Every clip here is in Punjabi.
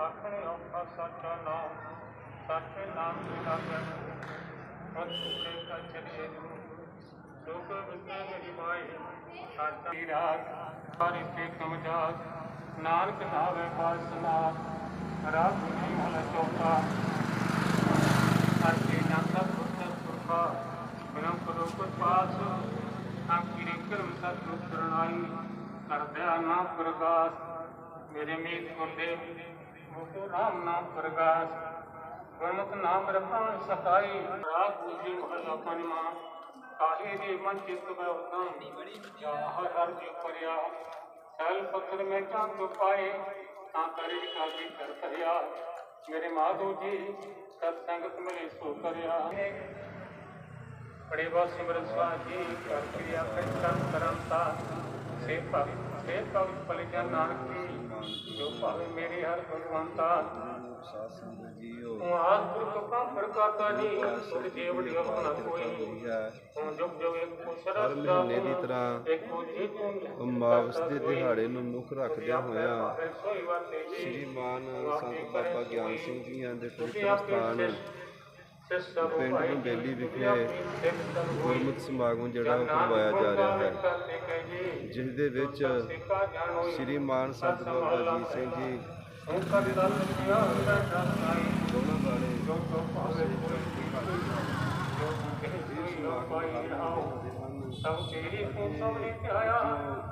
ਆਖਣੇ ਔਖਾ ਸੱਚਾ ਨਾਮ, ਸੱਚੇ ਨਾਮ ਦੀ ਲਾਗੈ ਮਤ ਸੁਖੇ ਕਾ ਚਲੇ ਨੂੰ ਲੋਕ ਵਿਤੇ ਮੇਰੀ ਮਾਈ ਸਾਚਾ ਦੀ ਰਾਤ ਹਰਿ ਤੇ ਕਮਜਾਤ ਨਾਨਕ ਨਾਵੇ ਪਾਸਨਾ ਰਾਤ ਦੀ ਮਨ ਚੋਕਾ ਹਰ ਕੇ ਨਾਤਾ ਪੁੱਤ ਸੁਖਾ ਬਿਨਮ ਕਰੋ ਕੁ ਪਾਸ। ਆਖੀ ਰੇ ਕਰਮ ਸਤਿ ਕਰਨਾਈ ਕਰਦਿਆ ਨਾਮ ਪ੍ਰਗਾਸ ਮੇਰੇ ਮੀਤ ਗੁਰਦੇਵ ਮੁਕੋ ਰਾਮ ਨਾਮ ਪ੍ਰਗਾਸ ਗੁਰਮੁਖ ਨਾਮ ਰਖਾਂ ਸਕਾਈ ਰਾਗ ਪੂਜੀ ਮਹਲਾ ਪੰਜਵਾ ਕਾਹੇ ਦੇ ਮਨ ਚਿਤ ਮੈਂ ਉਤਮ? ਜਾ ਹਰ ਹਰ ਜੀ ਪਰਿਆ ਸੈਲ ਪੱਥਰ ਮੈਂ ਚਾਂਦ ਪਾਏ, ਤਾਂ ਕਰੇ ਕਾਜੀ ਕਰ ਕਰਿਆ ਮੇਰੇ ਮਾਧੋ ਜੀ ਸਤ ਸੰਗਤ ਮਿਲੇ ਸੋ ਕਰਿਆ। ਬੜੇ ਬਾਤ ਸਿਮਰਨ ਸਵਾਜੀ ਕਰ ਕਿਰਿਆ ਕੰਚਨ ਕਰੰਤਾ ਸੇ ਭਗ ਸੇ ਭਗ ਪਲ ਨਾਨਕ ਜੀ। ਜੋ ਭਾਵੇ ਮੇਰੀ ਹਰ ਭਗਵੰਤਾ ਤੂੰ ਆਦ ਪੁਰਖ ਕਾ ਪ੍ਰਕਾਤਾ ਜੀ ਸੁਧ ਜੀਵ ਦਿਵ ਨਾ ਕੋਈ ਹੈ ਤੂੰ ਜੁਗ ਜੁਗ ਇੱਕ ਕੋ ਹਰ ਸਰਸ ਮਹੀਨੇ ਦੀ ਤਰ੍ਹਾਂ ਇੱਕ ਕੋ ਜੀ ਤੂੰ ਅਮਾਵਸ ਦੇ ਦਿਹਾੜੇ ਨੂੰ ਮੁੱਖ ਰੱਖਦਿਆਂ ਹੋਇਆ ਜੀ। ਸ਼੍ਰੀਮਾਨ ਸੰਤ ਬਾਬਾ ਗਿਆਨ ਸਿੰਘ ਜੀਆਂ ਦੇ ਪਵਿੱਤਰ ਸਥਾਨ ਪਿੰਡ ਭਾਈ ਵਿਖੇ ਗੁਰਮਤਿ ਸਮਾਗਮ ਜਿਹੜਾ ਕਰਵਾਇਆ ਜਾ ਰਿਹਾ ਹੈ ਕਰਤੇ ਜਿਸ ਦੇ ਵਿੱਚ ਸਿੱਖਾ ਜਾਣ ਸ਼੍ਰੀਮਾਨ ਸੰਤ ਬਾਬਾ ਜੀ ਸਿੰਘ ਜੀ ਹੁਣ ਕਰ ਸਭ ਤੇਰੀ ਕੋ ਸਭ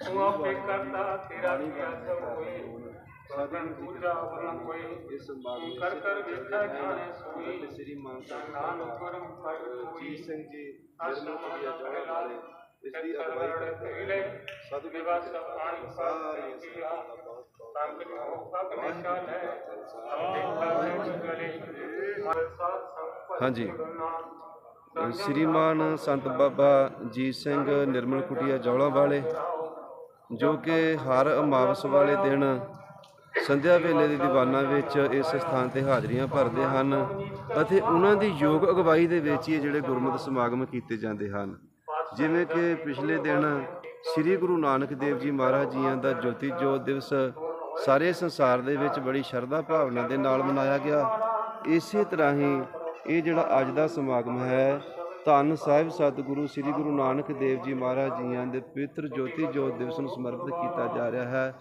ਤੂੰ ਆਪੇ ਕਰਤਾ ਤੇਰਾ ਬਾਣੀ ਬਾਣੀ ਸਭ ਦਾ ਹੋਏ। ਸਾਧਨ ਸਦਨ ਪੂਜਾ ਵਰਨ ਕੋਈ ਇਸ ਸੰਭਾਗ ਕਰ ਕਰ ਵੇਖਾ ਜਾਣੇ ਸੋਈ ਸ੍ਰੀ ਮਾਨ ਨਾਨ ਕਰਮ ਕਰ ਜੀ ਸਿੰਘ ਜੀ ਅਸਲ ਕਰਿਆ ਜਾਣਾ ਵਾਲੇ ਇਸ ਦੀ ਅਗਵਾਈ ਪਹਿਲੇ ਸਾਧੂ ਨਿਵਾਸ ਪਾਣੀ ਸਾਰੀ ਦਾ ਬਹੁਤ ਸੰਤ ਨੂੰ ਹੱਕ ਨਿਸ਼ਾਨ ਹੈ ਹਾਂਜੀ। ਸ਼੍ਰੀਮਾਨ ਸੰਤ ਬਾਬਾ ਜੀ ਸਿੰਘ ਨਿਰਮਲ ਕੁਟੀਆ ਜੌਲਾ ਵਾਲੇ। ਜੋ ਕਿ ਹਰ ਅਮਾਵਸ ਵਾਲੇ ਦਿਨ ਸੰਧਿਆ ਵੇਲੇ ਦੀ ਦੀਵਾਨਾਂ ਵਿੱਚ ਇਸ ਸਥਾਨ ਤੇ ਹਾਜ਼ਰੀਆਂ ਭਰਦੇ ਹਨ ਅਤੇ ਉਹਨਾਂ ਦੀ ਯੋਗ ਅਗਵਾਈ ਦੇ ਵਿੱਚ ਹੀ ਜਿਹੜੇ ਗੁਰਮਤਿ ਸਮਾਗਮ ਕੀਤੇ ਜਾਂਦੇ ਹਨ। ਜਿਵੇਂ ਕਿ ਪਿਛਲੇ ਦਿਨ ਸ੍ਰੀ ਗੁਰੂ ਨਾਨਕ ਦੇਵ ਜੀ ਮਹਾਰਾਜ ਜੀਆਂ ਦਾ ਜੋਤੀ ਜੋਤ ਦਿਵਸ ਸਾਰੇ ਸੰਸਾਰ ਦੇ ਵਿੱਚ ਬੜੀ ਸ਼ਰਧਾ ਭਾਵਨਾ ਦੇ ਨਾਲ ਮਨਾਇਆ ਗਿਆ। ਇਸੇ ਤਰ੍ਹਾਂ ਹੀ ਇਹ ਜਿਹੜਾ ਅੱਜ ਦਾ ਸਮਾਗਮ ਹੈ ਧੰਨ ਸਾਹਿਬ ਸਤਿਗੁਰੂ, ਸ੍ਰੀ ਗੁਰੂ ਨਾਨਕ ਦੇਵ ਜੀ ਮਹਾਰਾਜ ਜੀਆਂ ਦੇ ਪਵਿੱਤਰ ਜੋਤੀ ਜੋਤ ਦਿਵਸ ਨੂੰ ਸਮਰਪਿਤ ਕੀਤਾ ਜਾ ਰਿਹਾ ਹੈ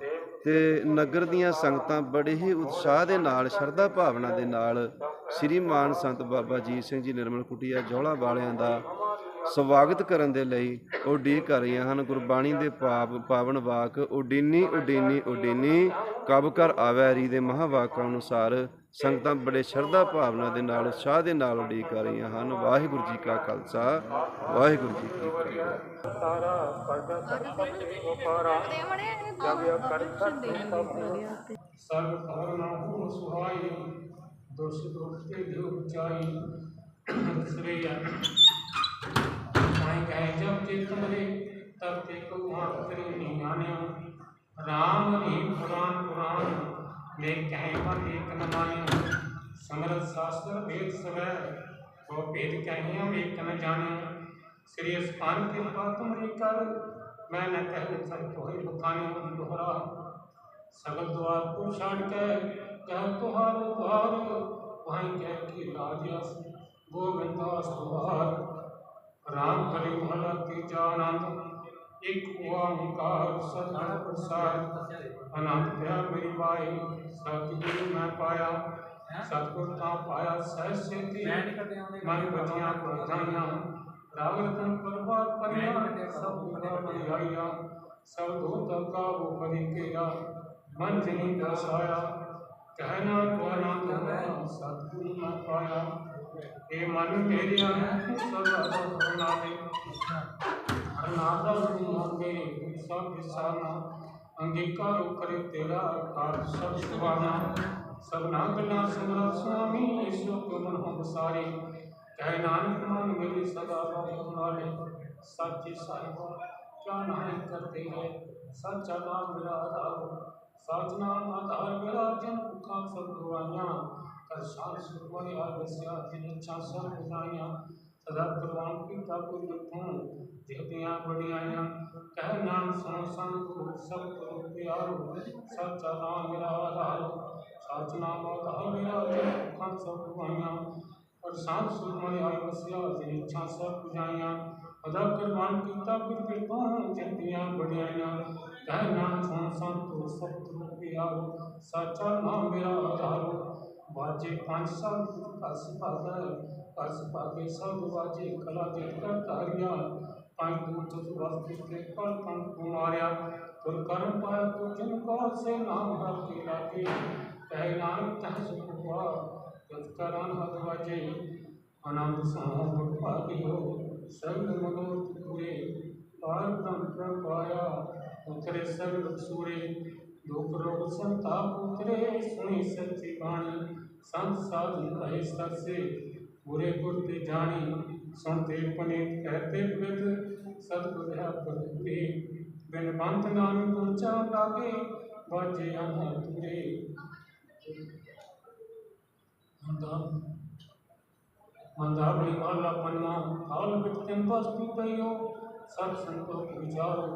ਤੇ ਨਗਰ ਦੀਆਂ ਸੰਗਤਾਂ ਬੜੇ ਹੀ ਉਤਸ਼ਾਹ ਦੇ ਨਾਲ, ਸ਼ਰਧਾ ਭਾਵਨਾ ਦੇ ਨਾਲ ਸ੍ਰੀ ਮਾਨ ਸੰਤ ਬਾਬਾ ਜੀਤ ਸਿੰਘ ਜੀ ਨਿਰਮਲ ਕੁਟੀਆ ਜੌਲਾ ਵਾਲਿਆਂ ਦਾ ਸਵਾਗਤ ਕਰਨ ਦੇ ਲਈ ਉਡੀਕ ਕਰ ਰਹੀਆਂ ਹਨ। ਗੁਰਬਾਣੀ ਦੇ ਪਾਪ, ਪਾਵਨ ਵਾਕ ਉਡੀਨੀ ਉਡੀਨੀ ਉਡੀਨੀ ਕਬ ਕਰ ਆਵੈਰੀ ਦੇ ਮਹਾਵਾਕਾਂ ਅਨੁਸਾਰ ਸੰਗਤਾਂ ਬੜੇ ਸ਼ਰਧਾ ਭਾਵਨਾ ਦੇ ਨਾਲ ਉਤਸ਼ਾਹ ਦੇ ਨਾਲ ਉਡੀਕ ਕਰ ਰਹੀਆਂ ਹਨ। ਵਾਹਿਗੁਰੂ ਜੀ ਕਾ ਖਾਲਸਾ ਵਾਹਿਗੁਰੂ ਜੀ ਕੀ ਫਤਿਹ। ਤਾਰਾ ਪਰਦਾ ਸੰਪਤ ਸਭ ਹੂੰ ਸੁਹਾਈ ਕਹੇ ਜਬ ਤੇ ਤੁਮਰੇ ਤਬ ਤੇ ਕੋ ਨਹੀਂ ਆਨਿਆ ਰਾਮ ਨੀਮ ਪੁਰਾਨ ਪੁਰਾਨ ਮੈਂ ਕਹੇ ਮਨ ਏਕ ਨ ਮਾਨਿਆ ਸਮਰਤ ਸ਼ਾਸਤਰ ਵੇਦ ਸਵੈ ਉਹ ਭੇਦ ਕਹਿਆ ਵੇਖ ਨ ਜਾਣਿਆ ਸ੍ਰੀ ਅਸਪਾਨ ਕਿਰਪਾ ਤੁਮਰੀ ਕਰ ਮੈਂ ਨ ਕਹਿ ਸਭ ਤੋਹਿ ਬਖਾਨੇ ਦੁਹਰਾ ਸਗਲ ਦੁਆਰ ਕੋ ਛਾੜ ਕੇ ਕਹ ਤੁਹਾਰ ਦੁਆਰ ਵਹੀਂ ਕਹਿ ਕੀ ਲਾਜਸ ਗੋਬਿੰਦਾਸ ਦੁਆਰ ਰਾਮ ਕਲੀ ਮਹਲਾ ਤੀਜਾ ਆਨੰਦ ਇੱਕ ਓੰਕਾਰ ਸਤਿ ਪ੍ਰਸਾਦ ਅਨੰਦ ਪਿਆ ਮੇਰੀ ਬਾਈ ਸਤਿਗੁਰੂ ਮੈਂ ਪਾਇਆ ਸਤਿਗੁਰ ਤਾਂ ਪਾਇਆ ਸਹਿ ਸੇਤੀ ਮਨ ਬਚੀਆਂ ਕੋਠਾਈਆਂ ਰਾਗ ਰਤਨ ਪਰਵਾਰ ਕਰਿਆ ਸਭ ਗੁਣਾ ਬੜਾਈਆ ਸਭ ਦੂਤ ਕਾ ਉਹ ਬਣੀ ਕੇਰਾ ਮਨ ਜਨੀ ਦਸਾਇਆ ਕਹਿਣਾ ਕੋ ਆਨੰਦ ਹੋਆ ਸਤਿਗੁਰੂ ਮੈਂ ਪਾਇਆ ਇਹ ਮਨ ਮੇਰਿਆ ਸਦਾ ਹੋਣਾ ਦੇ ਅਨਾਦਾ ਨੂੰ ਮੰਗੇ ਸਭ ਵਿਸਾਨਾ ਅੰਗੀਕਾਰੋ ਕਰੇ ਤੇਰਾ ਕਾਰ ਸਭ ਸੁਭਾਨਾ ਸਭਨਾ ਕਲਾ ਸਿਮਰਤ ਸੁਆਮੀ ਈਸ਼ੋ ਕੋ ਮਨ ਹੋ ਬਸਾਰੇ ਕਹਿ ਨਾਨਕ ਮਨ ਮੇਰੀ ਸਦਾ ਬਾਬੂ ਨਾਲੇ ਸੱਚੇ ਸਾਹਿਬਾ ਕਿਆ ਨਾਮ ਕਰਤੇ ਹੈ ਸੱਚਾ ਨਾਮ ਮੇਰਾ ਆਧਾਰ ਸੱਚ ਨਾਮ ਆਧਾਰ ਮੇਰਾ ਜਨ ਭੁਖਾਂ ਸਭ ਦੁਆਈਆਂ ਕਰ ਸ਼ਾਨ ਸੁਖਮਨ ਆਗਸਿਆ ਜਿਨ ਇੱਛਾ ਸਭ ਬੁਝਾਈਆਂ ਸਦਾ ਪ੍ਰਵਾਨ ਕੀਤਾ ਕੋਈ ਲਿਖੂੰ ਜਿਹਦੀਆਂ ਬੜੀਆਂ ਕਹਿ ਨਾਮ ਸੁਣ ਸੰਗ ਸਭ ਤੋਂ ਪਿਆਰੋ ਸੱਚਾ ਨਾਮ ਮੇਰਾ ਆਧਾਰ ਸੱਚ ਨਾਮ ਆਧਾਰ ਮੇਰਾ ਜਨ ਭੁਖਾਂ ਸਭ ਦੁਆਈਆਂ ਔਰ ਸਾਧ ਸੁਖਮਨ ਆਗਸਿਆ ਜਿਨ ਇੱਛਾ ਸਭ ਬੁਝਾਈਆਂ ਅਦਾ ਕੁਰਬਾਨ ਕੀਤਾ ਫਿਰ ਕਿਰਪਾ ਜਿੰਦੀਆਂ ਬੜਿਆਈਆਂ ਕਹਿ ਨਾਮ ਸੁਣ ਸੰਤੋ ਸਭ ਤੋਂ ਪਿਆਰੋ ਸੱਚਾ ਨਾਮ ਮੇਰਾ ਆਧਾਰ ਸਭ ਕਸ ਕਲਾ ਜਿਤ ਕਰ ਧਾਰਿਆ ਪੰਜ ਦੂਤ ਵਸਤਿ ਤੇ ਪਲ ਪੰਜ ਕੁਮਾਰਿਆ ਤੁਰ ਕਰਮ ਪਾਇਆ ਤੋ ਜਿਨ ਕੋ ਸੇ ਨਾਮ ਹਰ ਕੀ ਲਾਗੇ। ਕਹਿ ਨਾਨਕ ਤਹ ਸੁਖ ਹੁਆ ਜਤ ਕਰਾਂ ਹਦ ਵਾਜੇ। ਆਨੰਦ ਸੋਹ ਮੁਖ ਭਾਗਿਓ ਸਗਲ ਮਨੋਰਥ ਪੂਰੇ। ਪਾਰ ਬ੍ਰਹਮ ਪ੍ਰਭ ਉਤਰੇ ਸਗਲ ਸੂਰੇ। ਦੁਖ ਰੋਗ ਸੰਤਾਪ ਉਤਰੇ, ਸੁਣੀ ਸੱਚੀ ਬਾਣੀ। ਸੰਤ ਸਾਧ ਰਹੇ ਸਰਸੇ। ਪੂਰੇ ਗੁਰ ਤੇ ਜਾਣੀ ਸੁਣਤੇ ਪਨੀਤ ਕਹਤੇ ਬਿਦ ਸਤਿਗੁਰ ਹੈ ਪਰਪੂਰੇ ਬਿਨ ਬੰਤ ਨਾਮ ਗੁਰਚਾ ਲਾਗੇ ਬਾਜੇ ਆਨਾ ਤੁਰੇ ਹੁੰਦਾ ਮੰਦਾਵਲੀ ਵਾਲਾ ਪੰਨਾ ਹਾਲ ਬਿਤਨ ਬਸ ਪੀਤਿਓ ਸਭ ਸੰਤੋ ਕੀ ਵਿਚਾਰੋ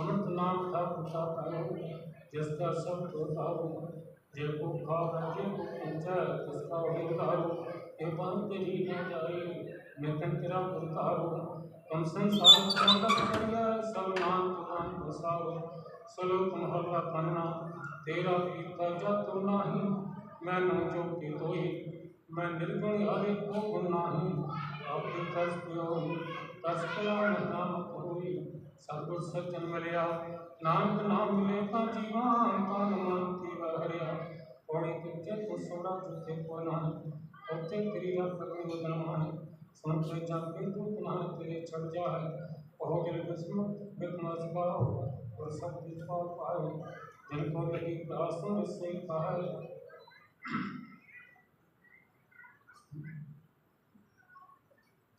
ਅਮਰਤ ਨਾਮ ਦਾ ਪੁੱਛਾ ਪਾਇਓ ਜਿਸ ਦਾ ਸਭ ਤੋਂ ਤਾਰੋ ਜੇ ਕੋ ਖਾਵੇ ਜੇ ਕੋ ਪੁੰਚਾ ਤਿਸ ਕਾ ਹੋਏ ਤਾਰੋ ਇਹ ਬੰਦ ਤੇਰੀ ਨਾ ਜਾਏ ਨਿਤਨ ਤੇਰਾ ਪੁਰਤਾਰੋ ਕਮ ਸੰਸਾਰ ਚੰਦਕ ਕਰਿਆ ਸਭ ਨਾਮ ਤੁਮਾਨ ਬਸਾਰੋ ਸਲੋਕ ਮਹਲਾ ਪੰਨਾ ਤੇਰਾ ਕੀਤਾ ਜਤੁ ਨਾਹੀ। ਮੈਨੂੰ ਜੋ ਕੀ ਤੋਈ ਮੈਂ ਨਿਰਗੁਣ ਹਰੇ ਕੋ ਗੁਣ ਨਾਹੀ। ਆਪੇ ਤਸ ਪਿਓ ਤਸ ਪਿਆ ਨਾਮ ਹੋਈ ਸਤਿਗੁਰ ਸਜਣ ਮਿਲਿਆ। ਨਾਨਕ ਨਾਮ ਮਿਲੇ ਤਾਂ ਜੀਵਾਨ ਤਨ ਮਨ ਕੀ ਹਰਿਆ ਕੋਣੀ ਕਿਤੇ ਕੋ ਸੋੜਾ ਜਿਤੇ ਕੋ ਨਾ अति क्रीमा सर्व नमः समस्त जान के तो तुम्हारे तेरे छट जा है कहो के विस्म विस्मस बाहु और सब दिखा पाए जन को लगी दासों से पाए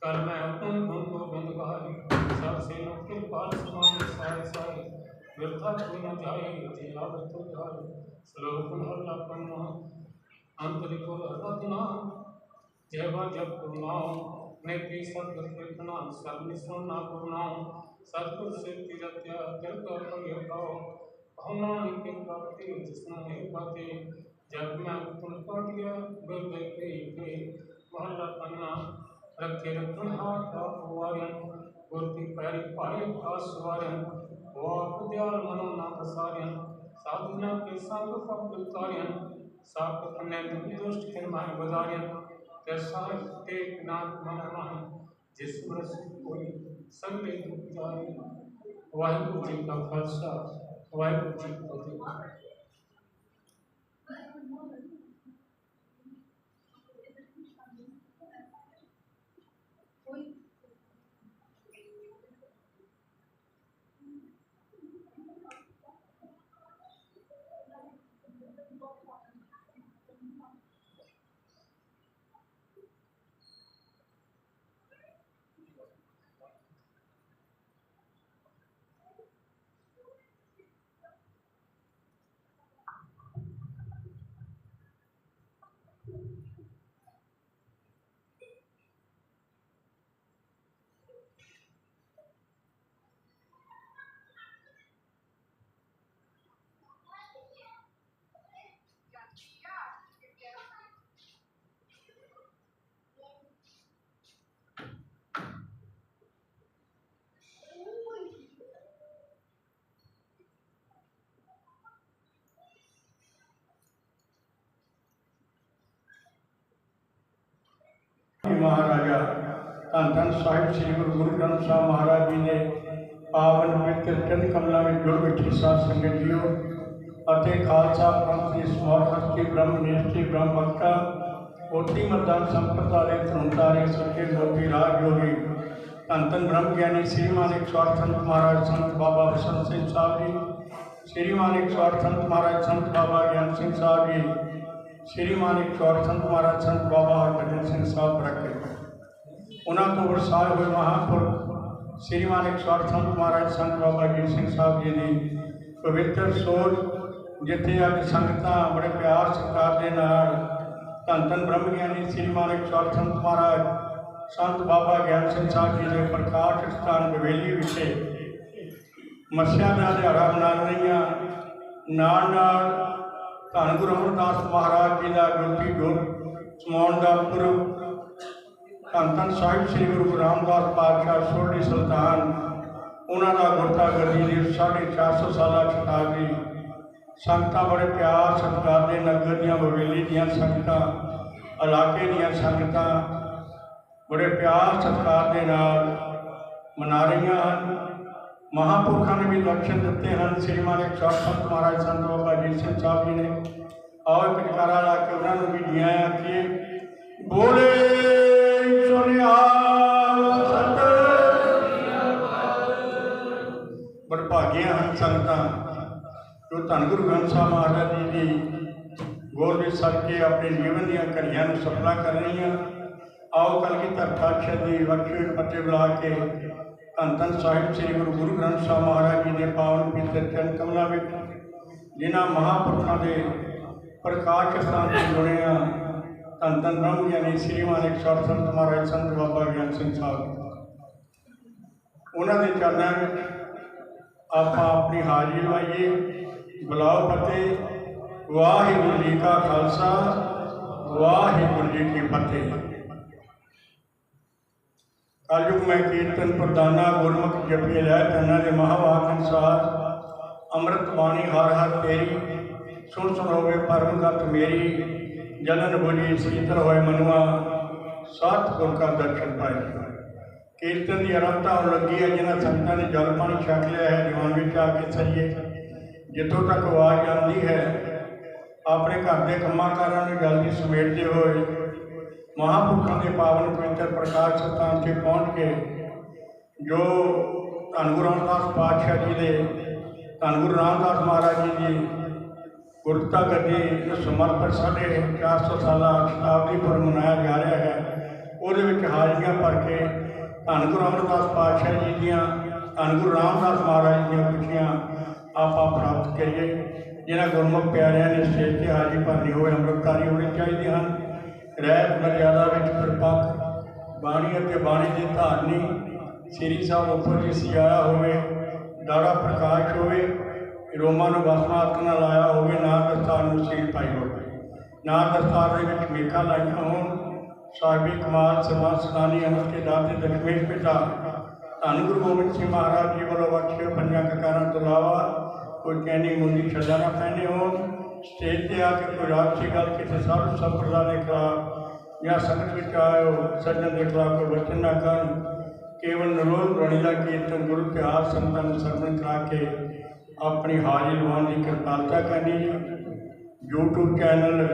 कर मैं अपन भूम को बंद पाए सब से नक्के पाल समान सारे सारे व्यथा क्यों न जाए अति लाभ तो जाए स्लोक न लापन आंतरिक और रत्ना जयवा जब गुरुनाम ने पी सतगुर कृतना सब निसुना गुरुनाम सतगुर से तिरत्या तिल कर पयो खाओ भावना नित्य प्राप्ति जिसना है पाते जब मैं तुम पढ़ गया गुर गए के के महला पन्ना रखे रखन हाथ का पुआरन गुर की पैरी पाए खास सवारन वो आप दयाल मनो ना प्रसारन साधना के संग पग سابق نے دوست کے ماہ بدارے تیسار تے کنان مانا ماہ جس رسول کوئی سب میں دکھتا ہے کو جن کا خالصہ واحد کو جن کا ਧੰਨ ਧੰਨ ਸਾਹਿਬ ਸ੍ਰੀ ਗੁਰੂ ਗੁਰੂ ਗ੍ਰੰਥ ਸਾਹਿਬ ਮਹਾਰਾਜ ਜੀ ਨੇ ਪਾਵਨ ਪਵਿੱਤਰ ਚੰਦ ਕਮਲਾਂ ਵਿੱਚ ਜੁੜ ਬੈਠੀ ਸਾਧ ਸੰਗਤ ਜੀਓ ਅਤੇ ਖਾਲਸਾ ਪੰਥ ਦੀ ਸਮਰਥ ਕੀ ਬ੍ਰਹਮ ਨਿਸ਼ਚੀ ਬ੍ਰਹਮ ਭਗਤਾ ਕੋਟੀ ਮਰਦਾਨ ਸੰਪਰਦਾਰੇ ਧਰਮਤਾਰੇ ਸੱਚੇ ਲੋਕੀ ਰਾਜ ਜੋਗੀ ਧੰਨ ਧੰਨ ਬ੍ਰਹਮ ਗਿਆਨੀ ਸ੍ਰੀ ਮਾਨਿਕ ਸਵਾਰ ਸੰਤ ਮਹਾਰਾਜ ਸੰਤ ਬਾਬਾ ਬਸੰਤ ਸਿੰਘ ਸਾਹਿਬ ਜੀ, ਸ੍ਰੀ ਮਾਨਿਕ ਸਵਾਰ ਸੰਤ ਮਹਾਰਾਜ ਸੰਤ ਬਾਬਾ ਗਿਆਨ ਸਿੰਘ ਸਾਹਿਬ ਜੀ, ਸ੍ਰੀ ਮਾਨਿਕ ਚੌਰ ਸੰਤ ਮਹਾਰਾਜ ਸੰਤ ਬਾਬਾ ਹਰਭਜਨ ਸਿੰਘ ਸਾਹਿਬ ਬਰਕੇ ਉਹਨਾਂ ਤੋਂ ਵਰਸਾਏ ਹੋਏ ਮਹਾਂਪੁਰਖ ਸ੍ਰੀ ਮਾਨਿਕ ਚੌਰ ਸੰਤ ਮਹਾਰਾਜ ਸੰਤ ਬਾਬਾ ਜੀ ਸਿੰਘ ਸਾਹਿਬ ਜੀ ਦੀ ਪਵਿੱਤਰ ਸੋਚ, ਜਿੱਥੇ ਅੱਜ ਸੰਗਤਾਂ ਬੜੇ ਪਿਆਰ ਸਤਿਕਾਰ ਦੇ ਨਾਲ ਧੰਨ ਧੰਨ ਬ੍ਰਹਮ ਗਿਆਨੀ ਸ੍ਰੀ ਮਾਨਿਕ ਚੌਰ ਸੰਤ ਮਹਾਰਾਜ, ਸੰਤ ਬਾਬਾ ਗਿਆਨ ਸਿੰਘ ਸਾਹਿਬ ਜੀ ਦੇ ਪ੍ਰਕਾਸ਼ ਸਥਾਨ ਬਵੇਲੀ ਵਿਖੇ ਮੱਸਿਆ ਦਾ ਦਿਹਾੜਾ ਮਨਾ ਰਹੀਆਂ ਨਾਲ ਨਾਲ ਧੰਨ ਗੁਰੂ ਅਮਰਦਾਸ ਮਹਾਰਾਜ ਜੀ ਦਾ ਗੁਰਤੀ ਗੁਰ ਸਮਾਉਣ ਦਾ ਪੁਰਬ ਧੰਨ ਧੰਨ ਸਾਹਿਬ ਸ੍ਰੀ ਗੁਰੂ ਰਾਮਦਾਸ ਪਾਤਸ਼ਾਹ ਸੋਢੀ ਸੁਲਤਾਨ, ਉਹਨਾਂ ਦਾ ਗੁਰਤਾ ਗੱਦੀ ਦੀ 450 ਸਾਲਾ ਸ਼ਤਾਬਦੀ ਸੰਗਤਾਂ ਬੜੇ ਪਿਆਰ ਸਤਿਕਾਰ ਦੇ ਨਗਰ ਦੀਆਂ ਬਵੇਲੀ ਦੀਆਂ ਸੰਗਤਾਂ, ਇਲਾਕੇ ਦੀਆਂ ਸੰਗਤਾਂ, ਬੜੇ ਪਿਆਰ ਸਤਿਕਾਰ ਦੇ ਨਾਲ ਮਨਾ ਰਹੀਆਂ ਹਨ। ਮਹਾਂਪੁਰਖਾਂ ਨੇ ਵੀ ਦਰਸ਼ਨ ਦਿੱਤੇ ਹਨ। ਸ੍ਰੀ ਮਾਨਿਕ ਚੌਰ ਸੰਤ ਮਹਾਰਾਜ ਸੰਤ ਬਾਬਾ ਜੀ ਸਿੰਘ ਸਾਹਿਬ ਜੀ ਨੇ ਆਓ ਇੱਕ ਲਾ ਕੇ ਉਹਨਾਂ ਨੂੰ ਵੀ ਜੀ ਧੰਨ ਗੁਰੂ ਗ੍ਰੰਥ ਸਾਹਿਬ ਮਹਾਰਾਜ ਜੀ ਦੀ ਗੋਦ ਵਿੱਚ ਸੜ ਕੇ ਆਪਣੇ ਜੀਵਨ ਦੀਆਂ ਘੜੀਆਂ ਨੂੰ ਸਫਲਾ ਕਰ ਰਹੀਆਂ ਆਓ ਕਲਗੀਧਰ ਪਾਤਸ਼ਾਹ ਦੀ ਵਰਖੀ ਪੱਤੇ ਬੁਲਾ ਕੇ ਧੰਨ ਧੰਨ ਸਾਹਿਬ ਸ੍ਰੀ ਗੁਰੂ ਗੁਰੂ ਗ੍ਰੰਥ ਸਾਹਿਬ ਮਹਾਰਾਜ ਜੀ ਦੇ ਪਾਵਨ ਪਵਿੱਤਰ ਚਰਨ ਕਮਲਾਂ ਵਿੱਚ, ਜਿਨ੍ਹਾਂ ਮਹਾਂਪੁਰਖਾਂ ਦੇ ਪ੍ਰਕਾਸ਼ ਸਥਾਨ ਤੇ ਜੁੜਿਆ ਧੰਨ ਧੰਨ ਬ੍ਰਹਮ ਗਿਆਨੀ ਸ੍ਰੀ ਮਾਨਿਕ ਸਾਹਿਬ ਸੰਤ ਮਹਾਰਾਜ, ਸੰਤ ਬਾਬਾ ਗਿਆਨ ਸਿੰਘ ਸਾਹਿਬ। ਉਹਨਾਂ ਦੇ ਚਰਨਾਂ ਵਿੱਚ ਆਪਾਂ ਆਪਣੀ ਹਾਜ਼ਰੀ ਲਵਾਈਏ। ਬੁਲਾਓ ਫਤਿਹ ਵਾਹਿਗੁਰੂ ਜੀ ਕਾ ਖਾਲਸਾ, ਵਾਹਿਗੁਰੂ ਜੀ ਕੀ ਫਤਿਹ। ਕਲਯੁਗ ਮੈਂ ਕੀਰਤਨ ਪ੍ਰਦਾਨਾ ਗੁਰਮੁਖ ਜਪੇ ਲੈ ਤਨਾਂ ਦੇ ਮਹਾਵਾਕ ਅਨੁਸਾਰ, ਅੰਮ੍ਰਿਤ ਬਾਣੀ ਹਰ ਹਰ ਤੇਰੀ, ਸੁਣ ਸੁਣ ਹੋਵੇ ਪਰਮ ਗਤ ਮੇਰੀ, ਜਨਨ ਬੁਝੀ ਸੀਤਲ ਹੋਏ ਮਨੁਆ, ਸਤ ਗੁਰ ਕਾ ਦਰਸ਼ਨ ਪਾਏ। ਕੀਰਤਨ ਦੀ ਆਰੰਭਤਾ ਹੋਣ ਲੱਗੀ ਹੈ, ਜਿਨ੍ਹਾਂ ਸੰਤਾਂ ਨੇ ਜਲ ਪਾਣੀ ਛਕ ਲਿਆ ਹੈ ਜਵਾਨ ਵਿੱਚ ਆ ਕੇ ਸਰੀਏ। ਜਿੱਥੋਂ ਤੱਕ ਆਵਾਜ਼ ਆਉਂਦੀ ਹੈ, ਆਪਣੇ ਘਰ ਦੇ ਕੰਮਾਂ ਕਾਰਾਂ ਨੂੰ ਜਲਦੀ ਸਮੇਟਦੇ ਹੋਏ ਮਹਾਂਪੁਰਖਾਂ ਦੇ ਪਾਵਨ ਪਵਿੱਤਰ ਪ੍ਰਕਾਸ਼ ਸਥਾਨ 'ਤੇ ਪਹੁੰਚ ਕੇ ਜੋ ਧੰਨ ਗੁਰੂ ਰਾਮਦਾਸ ਪਾਤਸ਼ਾਹ ਜੀ ਦੇ, ਧੰਨ ਗੁਰੂ ਰਾਮਦਾਸ ਮਹਾਰਾਜ ਜੀ ਦੀ ਗੁਰਤਾ ਗੱਦੀ ਨੂੰ ਸਮਰਪਿਤ ਸਾਢੇ 400 ਸਾਲਾ ਸ਼ਤਾਬਦੀ ਪਰ ਮਨਾਇਆ ਜਾ ਰਿਹਾ ਹੈ, ਉਹਦੇ ਵਿੱਚ ਹਾਜ਼ਰੀਆਂ ਭਰ ਕੇ ਧੰਨ ਗੁਰੂ ਅਮਰਦਾਸ ਪਾਤਸ਼ਾਹ ਜੀ ਦੀਆਂ, ਧੰਨ ਗੁਰੂ ਰਾਮਦਾਸ ਮਹਾਰਾਜ ਜੀ ਦੀਆਂ ਖੁਸ਼ੀਆਂ ਆਪਾਂ ਪ੍ਰਾਪਤ ਕਰੀਏ ਜਿਨ੍ਹਾਂ ਗੁਰਮੁਖ ਪਿਆਰਿਆਂ ਨੇ ਸਟੇਜ ਤੇ ਹਾਜ਼ਰੀ ਭਰਨੀ ਹੋਵੇ ਅੰਮ੍ਰਿਤਕਾਰੀ ਹੋਣੇ ਚਾਹੀਦੇ ਹਨ। ਰਹਿਤ ਮਰਿਆਦਾ ਵਿੱਚ ਪਰਪੱਕ ਬਾਣੀ ਅਤੇ ਬਾਣੀ ਦੀ ਧਾਰਨੀ ਸ੍ਰੀ ਸਾਹਿਬ ਉੱਪਰ ਜੀ ਸਿਆਰਾ ਹੋਵੇ, ਦਾੜਾ ਪ੍ਰਕਾਸ਼ ਹੋਵੇ, ਰੋਮਾਂ ਨੂੰ ਬਸਮਾਤ ਨਾਲ ਲਾਇਆ ਹੋਵੇ, ਨਾ ਦਸਤਾਰ ਨੂੰ ਸੀਲ ਪਾਈ ਹੋਵੇ। ਨਾ ਦਸਤਾਰ ਦੇ ਵਿੱਚ ਮੇਖਾਂ ਲਾਈਆਂ ਹੋਣ ਸਾਹਿਬੀ ਕਮਾਲ ਸਮਾਜ ਸਦਾਨੀ ਅਮਰ ਕੇ ਦਾਤੇ ਦਸ਼ਮੇਸ਼ ਪਿਤਾ, ਧੰਨ ਗੁਰੂ ਗੋਬਿੰਦ ਸਿੰਘ ਮਹਾਰਾਜ ਜੀ ਵੱਲੋਂ ਬਖਸ਼ੇ ਪੰਜਾਂ ਕਕਾਰਾਂ ਤੋਂ ਇਲਾਵਾ ਕੋਈ ਕਹਿਣੀ ਮੁੰਦੀ ਛੱਡਾ ਨਾ ਪੈਣੇ ਹੋਣ ਸਟੇਜ ਤੇ ਆ ਕੇ ਕੋਈ ਰਾਜਸੀ ਗੱਲ ਕਿਸੇ ਸਾਧੂ ਸੰਪਰਦਾ ਦੇ ਖਿਲਾਫ ਜਾਂ ਸੰਗਤ ਵਿੱਚ ਆਇਓ, ਸੱਜਣ ਦੇ ਖਿਲਾਫ ਕੋਈ ਵਚਨ ਨਾ ਕਰਨ, ਕੇਵਲ ਨਰੋਲ ਰਣੀ ਦਾ ਕੀਰਤਨ ਗੁਰੂ ਪਿਆਰ ਸੰਤਾਂ ਨੂੰ ਸਰਵਣ ਕਰਾ ਕੇ ਆਪਣੀ ਹਾਜ਼ਰੀ ਲਵਾਉਣ ਦੀ ਕਿਰਪਾਲਤਾ ਕਰਨੀ ਜੀ YouTube ਚੈਨਲ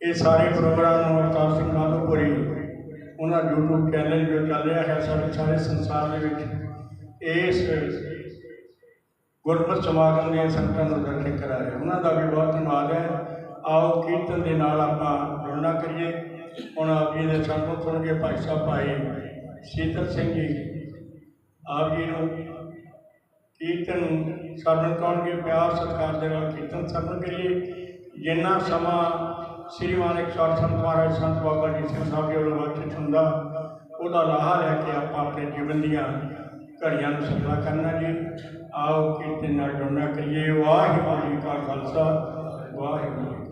ਇਹ ਸਾਰੇ ਪ੍ਰੋਗਰਾਮ ਨੂੰ ਅਵਤਾਰ ਸਿੰਘ ਮਾਧੋਪੁਰੀ ਉਹਨਾਂ YouTube ਚੈਨਲ ਜੋ ਚੱਲ ਰਿਹਾ ਹੈ ਸਾਡੇ ਸਾਰੇ ਸੰਸਾਰ ਦੇ ਵਿੱਚ, ਇਸ ਗੁਰਮਤਿ ਸਮਾਗਮ ਦੀਆਂ ਸੰਗਤਾਂ ਨੂੰ ਦਰਸ਼ਨ ਕਰਾਏ ਉਹਨਾਂ ਦਾ ਵੀ ਬਹੁਤ ਧੰਨਵਾਦ ਹੈ। ਆਓ ਕੀਰਤਨ ਦੇ ਨਾਲ ਆਪਾਂ ਜੁੜਨਾ ਕਰੀਏ। ਹੁਣ ਆਪ ਜੀ ਦੇ ਸਾਨੂੰ ਸੁਣਗੇ ਭਾਈ ਸਾਹਿਬ, ਭਾਈ ਸ਼ੀਤਲ ਸਿੰਘ ਜੀ। ਆਪ ਜੀ ਨੂੰ ਕੀਰਤਨ ਸਰਵਣ ਕਰਨਗੇ ਪਿਆਰ, ਸਤਿਕਾਰ ਦੇ ਨਾਲ ਕੀਰਤਨ ਸਰਵਣ ਕਰੀਏ। ਜਿੰਨਾ ਸਮਾਂ ਸ੍ਰੀ ਮਾਨਕ ਸਾਹਿਬ ਸੰਤ ਮਹਾਰਾਜ, ਸੰਤ ਬਾਬਾ ਜੀ ਸਿੰਘ ਸਾਹਿਬ ਜੀ ਵੱਲੋਂ ਬਖਸ਼ਿਸ਼ ਹੁੰਦਾ, ਉਹਦਾ ਲਾਹਾ ਲੈ ਕੇ ਆਪਾਂ ਆਪਣੇ ਜੀਵਨ ਦੀਆਂ ਘੜੀਆਂ ਨੂੰ ਸਫਲਾ ਕਰਨਾ ਜੀ। ਆਓ ਕੀਰਤਨ ਨਾਲ ਜੁੜਨਾ ਕਰੀਏ। ਵਾਹਿਗੁਰੂ ਜੀ ਕਾ ਖਾਲਸਾ ਵਾਹਿਗੁਰੂ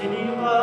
ਸ੍ਰੀ ਨਾਰਾਇਣ